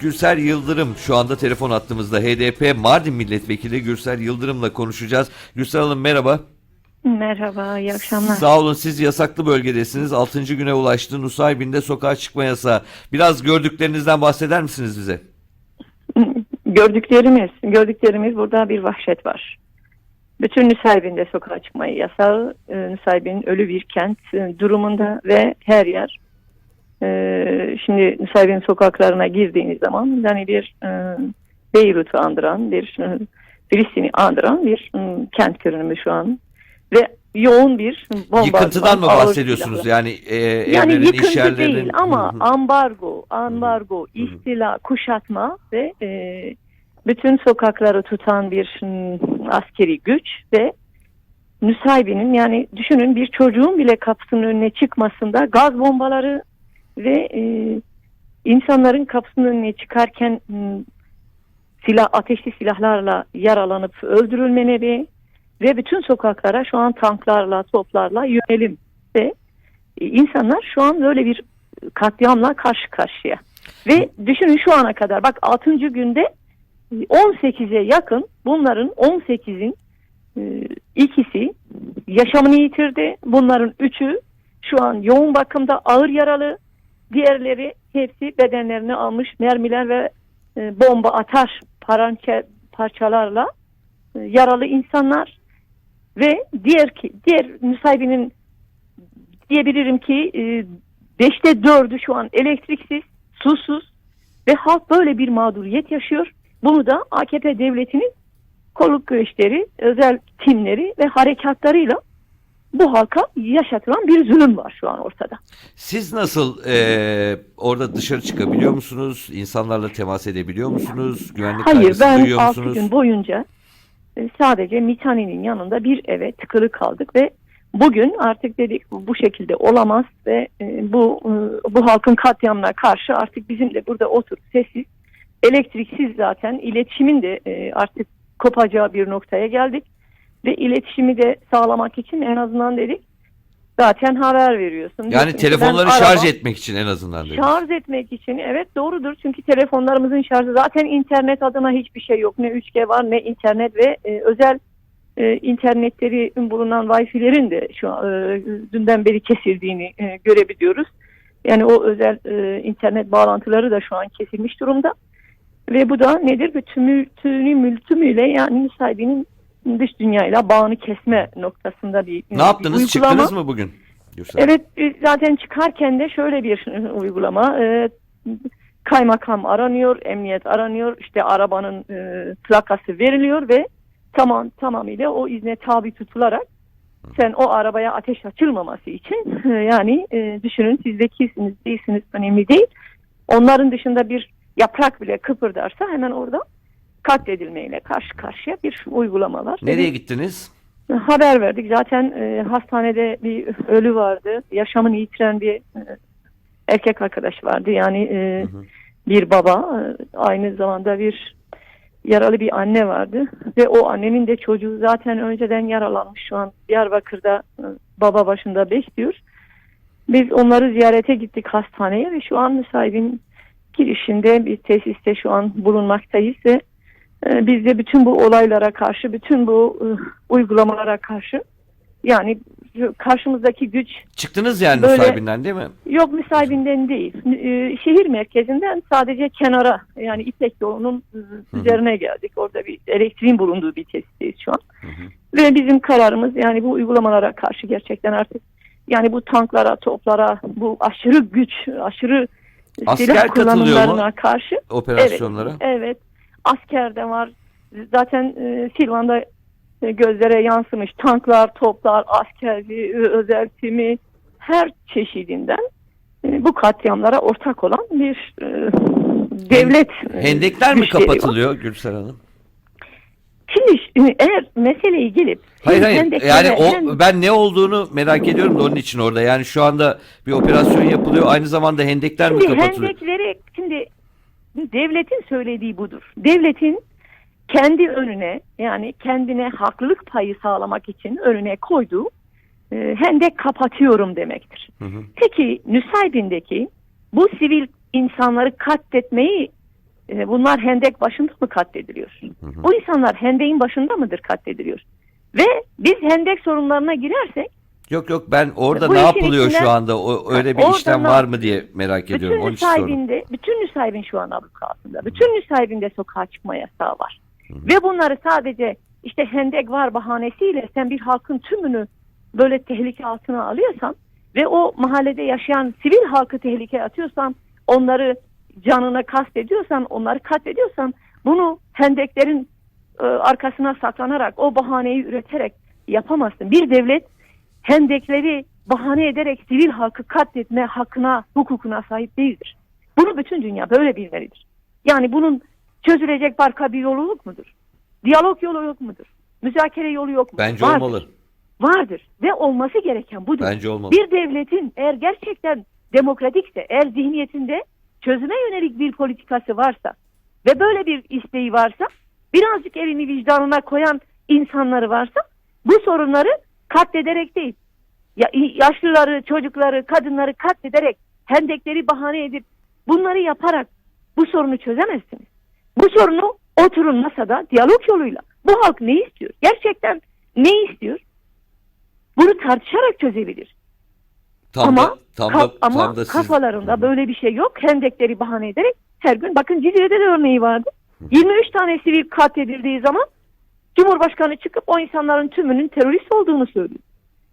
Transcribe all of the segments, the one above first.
Gürsel Yıldırım şu anda telefon attığımızda HDP Mardin Milletvekili Gürsel Yıldırım'la konuşacağız. Gürsel Hanım merhaba. Merhaba, iyi akşamlar. Sağ olun siz yasaklı bölgedesiniz. 6. güne ulaştı. Nusaybin'de sokağa çıkma yasağı. Biraz gördüklerinizden bahseder misiniz bize? Gördüklerimiz, gördüklerimiz burada bir vahşet var. Bütün Nusaybin'de sokağa çıkmayı yasağı, e, Nusaybin ölü bir kent e, durumunda ve her yer. E, Şimdi Nusaybin sokaklarına girdiğiniz zaman yani bir e, Beyrut'u andıran, bir e, Filistin'i andıran bir e, kent görünümü şu an. Ve yoğun bir bomba. Yıkıntıdan mı bahsediyorsunuz? Yani e, Yani evlerin, iş yıkıntı yerlerinin... değil ama ambargo, ambargo, istila, kuşatma ve e, bütün sokakları tutan bir hmm, askeri güç ve Nusaybin'in yani düşünün bir çocuğun bile kapısının önüne çıkmasında gaz bombaları ve e, insanların kapısının önüne çıkarken silah ateşli silahlarla yaralanıp öldürülmeleri ve bütün sokaklara şu an tanklarla, toplarla yönelim ve e, insanlar şu an böyle bir katliamla karşı karşıya. Ve düşünün şu ana kadar bak 6. günde e, 18'e yakın bunların 18'in e, ikisi yaşamını yitirdi. Bunların üçü şu an yoğun bakımda ağır yaralı. Diğerleri hepsi bedenlerini almış mermiler ve e, bomba atar parançe, parçalarla e, yaralı insanlar ve diğer ki diğer müsahibinin diyebilirim ki e, beşte dördü şu an elektriksiz, susuz ve halk böyle bir mağduriyet yaşıyor. Bunu da AKP devletinin kolluk güçleri, özel timleri ve harekatlarıyla bu halka yaşatılan bir zulüm var şu an ortada. Siz nasıl e, orada dışarı çıkabiliyor musunuz? İnsanlarla temas edebiliyor musunuz? Güvenlik Hayır ben duyuyor 6 musunuz? gün boyunca e, sadece Mitani'nin yanında bir eve tıkılı kaldık ve bugün artık dedik bu bu şekilde olamaz ve e, bu e, bu halkın katliamına karşı artık bizim de burada oturup sessiz elektriksiz zaten iletişimin de e, artık kopacağı bir noktaya geldik ve iletişimi de sağlamak için en azından dedik zaten haber veriyorsun. Yani Diyorsun telefonları şarj araba- etmek için en azından. dediniz. Şarj etmek için evet doğrudur çünkü telefonlarımızın şarjı zaten internet adına hiçbir şey yok. Ne 3G var ne internet ve e, özel e, internetleri bulunan Wi-Fi'lerin de şu an e, dünden beri kesildiğini e, görebiliyoruz. Yani o özel e, internet bağlantıları da şu an kesilmiş durumda. Ve bu da nedir? Bütünü, tümü, mültümüyle yani müsahibinin dış dünyayla bağını kesme noktasında bir Ne yaptınız? bir uygulama. Çıktınız mı bugün? Gürsel? Evet biz zaten çıkarken de şöyle bir e, uygulama e, kaymakam aranıyor, emniyet aranıyor, işte arabanın e, plakası veriliyor ve tamam tamamıyla o izne tabi tutularak sen o arabaya ateş açılmaması için e, yani e, düşünün siz zekisiniz değilsiniz önemli değil. Onların dışında bir yaprak bile kıpırdarsa hemen orada katledilmeyle karşı karşıya bir uygulama var. Nereye gittiniz? Haber verdik. Zaten e, hastanede bir ölü vardı. Yaşamını yitiren bir e, erkek arkadaş vardı. Yani e, Hı hı. bir baba, e, aynı zamanda bir yaralı bir anne vardı. Ve o annenin de çocuğu zaten önceden yaralanmış şu an Diyarbakır'da e, baba başında bekliyor. Biz onları ziyarete gittik hastaneye ve şu an müsahibin girişinde bir tesiste şu an bulunmaktayız ve biz de bütün bu olaylara karşı, bütün bu e, uygulamalara karşı yani karşımızdaki güç Çıktınız yani Böyle- Nusaybin'den değil mi? yok müsahibinden değil. E, şehir merkezinden sadece kenara yani İpek yolunun e, üzerine geldik. Orada bir elektriğin bulunduğu bir testteyiz şu an. Ve bizim kararımız yani bu uygulamalara karşı gerçekten artık yani bu tanklara, toplara, bu aşırı güç, aşırı Asker silah kullanımlarına karşı Operasyonlara. Evet. Asker de var. Zaten e, Silvan'da e, gözlere yansımış tanklar, toplar, askerli, e, özel timi her çeşidinden e, bu katliamlara ortak olan bir e, devlet e, Hendekler mi güçleri var. kapatılıyor Gürsel Hanım? Şimdi eğer meseleyi gelip Hayır hayır yani o ben ne olduğunu merak ediyorum da onun için orada. Yani şu anda bir operasyon yapılıyor. Aynı zamanda hendekler mi Şimdi kapatılıyor? hendekleri devletin söylediği budur. Devletin kendi önüne yani kendine haklılık payı sağlamak için önüne koyduğu e, hendek kapatıyorum demektir. Hı hı. Peki Nusaybin'deki bu sivil insanları katletmeyi e, bunlar hendek başında mı katlediliyor? hı. Bu insanlar hendeğin başında mıdır katlediliyor? Ve biz hendek sorunlarına girersek Yok yok ben orada Bu ne işin yapılıyor içinden- şu anda? O, öyle bir Orada işlem ne- var mı diye merak ediyorum. bütün Onun için sordum. Nusaybin'de, bütün Nusaybin şu an abluka altında. Bütün Nusaybin'de sokağa çıkma yasağı var. Ve bunları sadece işte hendek var bahanesiyle sen bir halkın tümünü böyle tehlike altına alıyorsan ve o mahallede yaşayan sivil halkı tehlikeye atıyorsan, onları canına kastediyorsan, onları katlediyorsan bunu hendeklerin e, arkasına saklanarak, o bahaneyi üreterek yapamazsın. Bir devlet hendekleri bahane ederek sivil halkı katletme hakkına, hukukuna sahip değildir. Bunu bütün dünya böyle bilmelidir. Yani bunun çözülecek başka bir yolu yok mudur? Diyalog yolu yok mudur? Müzakere yolu yok mudur? Bence Vardır. olmalı. Vardır ve olması gereken budur. Bence olmalı. Bir devletin eğer gerçekten demokratikse, eğer zihniyetinde çözüme yönelik bir politikası varsa ve böyle bir isteği varsa, birazcık elini vicdanına koyan insanları varsa bu sorunları katlederek değil, ya, yaşlıları, çocukları, kadınları katlederek, hendekleri bahane edip bunları yaparak bu sorunu çözemezsiniz. Bu sorunu oturun masada diyalog yoluyla. Bu halk ne istiyor? Gerçekten ne istiyor? Bunu tartışarak çözebilir. Tam ama da, tam da, ama tam da siz- kafalarında böyle bir şey yok. Hendekleri bahane ederek her gün bakın Cizre'de de örneği vardı. 23 tane sivil katledildiği zaman Cumhurbaşkanı çıkıp o insanların tümünün terörist olduğunu söylüyor.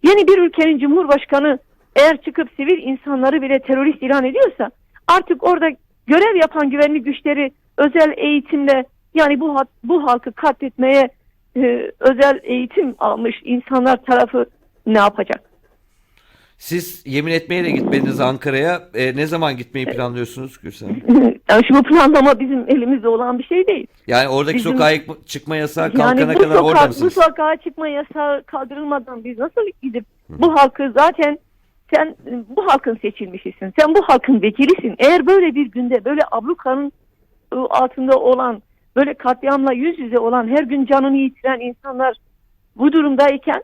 Yeni bir ülkenin Cumhurbaşkanı eğer çıkıp sivil insanları bile terörist ilan ediyorsa artık orada görev yapan güvenlik güçleri özel eğitimle yani bu bu halkı katletmeye e, özel eğitim almış insanlar tarafı ne yapacak? Siz yemin etmeye de gitmediniz Ankara'ya. E, ne zaman gitmeyi planlıyorsunuz Gülsen? yani şu planlama bizim elimizde olan bir şey değil. Yani oradaki Bizim- sokağa çıkma yasağı kalkana Yani bu, kadar orada sokak, bu mısınız? sokağa çıkma yasağı kaldırılmadan biz nasıl gidip bu halkı zaten sen bu halkın seçilmişisin. Sen bu halkın vekilisin. Eğer böyle bir günde böyle ablukanın ı, altında olan böyle katliamla yüz yüze olan her gün canını yitiren insanlar bu durumdayken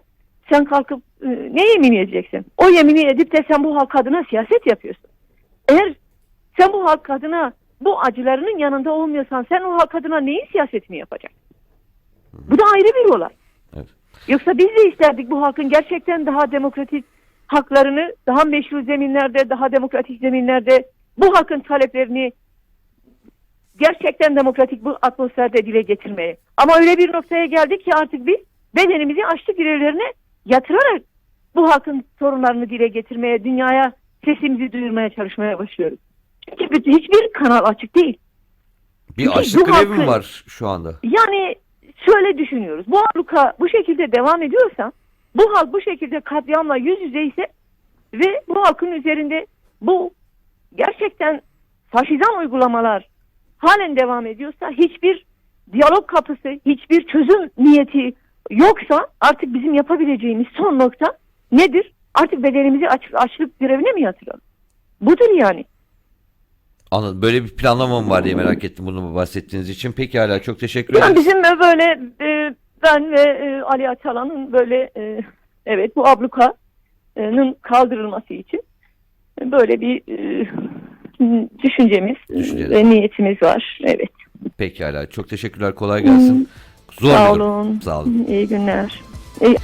sen kalkıp ne yemin edeceksin? O yemini edip de sen bu halk adına siyaset yapıyorsun. Eğer sen bu halk adına bu acılarının yanında olmuyorsan sen o halk adına neyin siyasetini yapacaksın? Bu da ayrı bir olay. Evet. Yoksa biz de isterdik bu halkın gerçekten daha demokratik haklarını daha meşru zeminlerde, daha demokratik zeminlerde bu halkın taleplerini gerçekten demokratik bu atmosferde dile getirmeye. Ama öyle bir noktaya geldik ki artık biz bedenimizi açlık grevlerine yatırarak bu halkın sorunlarını dile getirmeye, dünyaya sesimizi duyurmaya çalışmaya başlıyoruz. Çünkü bütün- hiçbir kanal açık değil. Bir Çünkü açlık grevi mi var şu anda? Yani şöyle düşünüyoruz. Bu abluka bu şekilde devam ediyorsa, bu halk bu şekilde katliamla yüz yüze ise ve bu halkın üzerinde bu gerçekten faşizan uygulamalar halen devam ediyorsa hiçbir diyalog kapısı, hiçbir çözüm niyeti yoksa artık bizim yapabileceğimiz son nokta nedir? Artık bedenimizi aç, açlık grevine mi yatıralım? Budur yani. Anladım. Böyle bir planlama mı var diye merak ettim bunu bahsettiğiniz için. Peki hala çok teşekkür Yani ederim. bizim de böyle e, ben ve e, Ali Atalan'ın böyle e, evet bu ablukanın kaldırılması için böyle bir e, düşüncemiz ve niyetimiz var. Evet. Peki hala çok teşekkürler. Kolay gelsin. Zor Sağ durum. olun. Sağ olun. İyi günler. İyi-